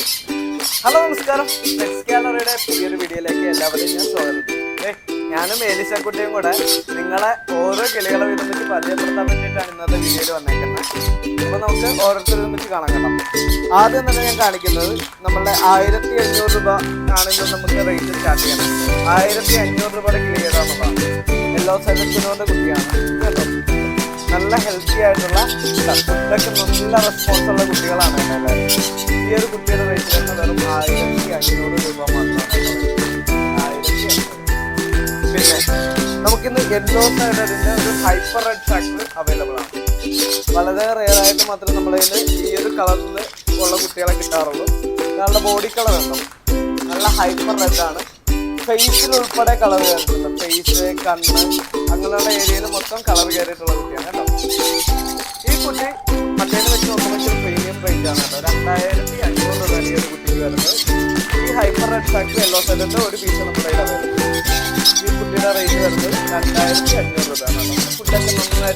Hello നമസ്കാരം. Pets ഗാലറിയുടെ പുതിയൊരു വീഡിയോയിലേക്ക് എല്ലാവരെയും ഞാൻ സ്വാഗതം. ഏ ഞാനും ഏലിശാക്കുട്ടിയും കൂടെ നിങ്ങളെ ഓരോ കിളികളെ വിരുന്നിട്ട് പരിചയപ്പെടുത്താൻ വേണ്ടിയിട്ടാണ് ഇന്നത്തെ വീഡിയോയിൽ വന്നേക്കുന്നത്. അപ്പോൾ നമുക്ക് ഓരോരുത്തരും വെച്ച് കാണാൻ കേട്ടോ. ആദ്യം തന്നെ ഞാൻ കാണിക്കുന്നത് നമ്മളുടെ ആയിരത്തി അഞ്ഞൂറ് രൂപ ആണെങ്കിൽ നമുക്ക് റേറ്റ് സ്റ്റാർട്ട് ചെയ്യണം ആയിരത്തി അഞ്ഞൂറ് രൂപയുടെ കിളി ഏതാണെന്നുള്ളതാണ് യെല്ലോ സെലക്ഷനോന്റെ കുട്ടിയാണ്. കേട്ടോ? നല്ല ഹെൽത്തി ആയിട്ടുള്ള ഫുഡൊക്കെ നല്ല റെസ്പോൺസ് ഉള്ള കുട്ടികളാണ് ഈ ഒരു കുട്ടിയുടെ പിന്നെ നമുക്കിന്ന് യെല്ലോ സൈഡറിന്റെ ഒരു ഹൈപ്പർ റെഡ് ഫാക്ടർ അവൈലബിൾ ആണ്. വളരെ റെയർ ആയിട്ട് മാത്രമേ നമ്മുടെ ഈ ഒരു കളറിൽ ഉള്ള കുട്ടികളെ കിട്ടാറുള്ളൂ. നല്ല ബോഡി കളർ ഉണ്ടോ? നല്ല ഹൈപ്പർ റെഡ് ആണ്. ഫേസിൽ ഉൾപ്പെടെ കളർ കയറിയിട്ടുണ്ട് ഫേസ് കണ്ണ് അങ്ങനെയുള്ള ഏരിയയിൽ മൊത്തം കളർ കയറിയിട്ടുള്ള കുട്ടിയാണ് കേട്ടോ. ഈ കുട്ടി മറ്റേ വെച്ച് നോക്കുമ്പോൾ പ്രീമിയം റേറ്റ് ആണ് കേട്ടോ. രണ്ടായിരത്തി അഞ്ഞൂറ് രൂപയാണ് ഈ ഒരു കുട്ടിക്ക് വരുന്നത്. ഈ ഹൈപ്പർ റെഡ് ഫാക്ടറി എല്ലോ സെല്ലിന്റെ ഒരു പീസ് നമ്മുടെ കയ്യിൽ അവൈലബിൾ രൂപയാണ്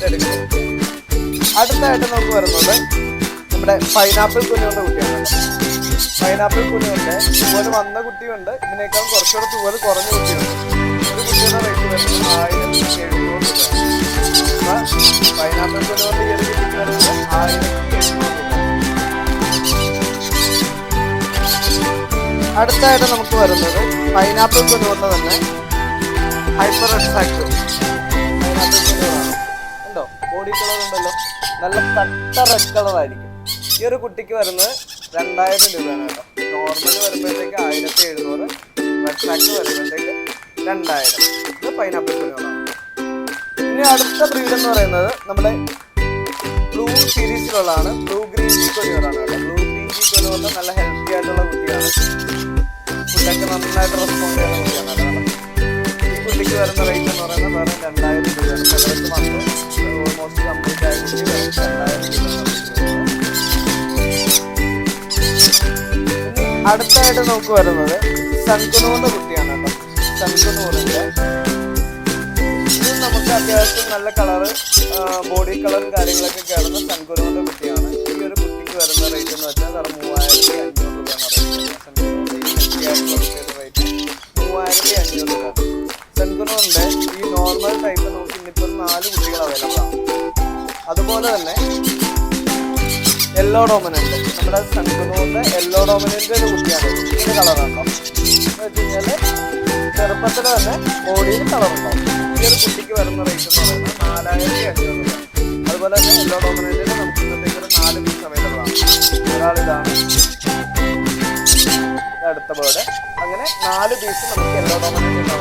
എടുക്കുന്നത് അടുത്തായിട്ട് നമുക്ക് വരുന്നത് നമ്മുടെ പൈനാപ്പിൾ കുഞ്ഞുകൊണ്ട് കുട്ടിയാണ് കേട്ടോ. പൈനാപ്പിൾ കുഞ്ഞുണ്ട്. തൂവൽ വന്ന കുട്ടിയുണ്ട്. ഇതിനേക്കാൾ കുറച്ചുകൂടെ തൂവൽ കുറഞ്ഞ കുട്ടിയുണ്ട്. ഒരു കുട്ടിയുടെ റേറ്റ് വരുന്നത് ആയിരത്തി എഴുന്നൂറ് പൈനാപ്പിൾ കുഞ്ഞുകൊണ്ട് ഈ അടുത്തായിട്ട് നമുക്ക് വരുന്നത് പൈനാപ്പിൾ കുഞ്ഞുകൊണ്ട് തന്നെ ഹൈപ്പർ അട്രാക്ട് ഉണ്ടോ? ബോഡി കളർ ഉണ്ടല്ലോ. നല്ല കട്ട റെഡ് കളർ ആയിരിക്കും. ഈ ഒരു കുട്ടിക്ക് വരുന്നത് രണ്ടായിരം രൂപയാണ് കേട്ടോ. നോർമൽ വരുമ്പോഴത്തേക്ക് ആയിരത്തി എഴുന്നൂറ് റെഡ് ഫാക്ടർ വരുമ്പോഴത്തേക്ക് രണ്ടായിരം. ഇത് പൈനാപ്പിൾ കുഞ്ഞുകളാണ് ഇനി അടുത്ത ബ്രീഡ് എന്ന് പറയുന്നത് നമ്മുടെ ബ്ലൂ സീരീസിലുള്ളതാണ് ബ്ലൂ ഗ്രീൻ ജി കൊലിയോറാണ് കേട്ടോ. ബ്ലൂ ഗ്രീൻ ജി നല്ല ഹെൽത്തി ആയിട്ടുള്ള കുട്ടിയാണ്. ഫുഡൊക്കെ നന്നായിട്ട് റെസ്പോണ്ട് വരുന്ന റേറ്റ് എന്ന് പറയുന്നത് വേറെ രണ്ടായിരം രൂപയാണ് ഓൾമോസ്റ്റ് കംപ്ലീറ്റ് ആയിട്ട് രണ്ടായിരം രൂപ. അടുത്തായിട്ട് നമുക്ക് വരുന്നത് സൺകുനൂറിന്റെ കുട്ടിയാണ് കേട്ടോ. സൺകുനൂറിന്റെ ഇത് നമുക്ക് അത്യാവശ്യം നല്ല കളറ് ബോഡി കളറും കാര്യങ്ങളൊക്കെ കയറുന്ന സൺകുനൂറിന്റെ കുട്ടിയാണ്. ഈ ഒരു കുട്ടിക്ക് വരുന്ന റേറ്റ് എന്ന് വെച്ചാൽ സാറ് മൂവായിരത്തി സൺകുനൂറിന്റെ ഈ നോർമൽ ടൈപ്പ് നമുക്ക് ഇന്നിപ്പോൾ നാല് കുട്ടികൾ അവൈലബിൾ ആണ്. അതുപോലെ തന്നെ യെല്ലോ ഡോമിനന്റ് നമ്മുടെ സൺകുനൂറിന്റെ യെല്ലോ ഡോമിനന്റെ ഒരു കുട്ടിയാണ്. ഇതിന്റെ കളറാണോ എന്ന് വെച്ച് കഴിഞ്ഞാൽ ചെറുപ്പത്തിൽ തന്നെ ബോഡിയിൽ കളർ ഉണ്ടാവും. ഈ ഒരു കുട്ടിക്ക് വരുന്ന റേറ്റ് എന്ന് പറയുന്നത് നാലായിരത്തി അഞ്ഞൂറ് രൂപ അതുപോലെ തന്നെ യെല്ലോ ഡോമിനന്റിന് നമുക്ക് ഇന്നത്തേക്ക് ഒരു നാല് പീസ് അവൈലബിൾ ആണ്. ഒരാളിതാണ് അടുത്ത ബേർഡ് അങ്ങനെ നാല് പീസ് നമുക്ക് യെല്ലോ ഡോമിനന്റ്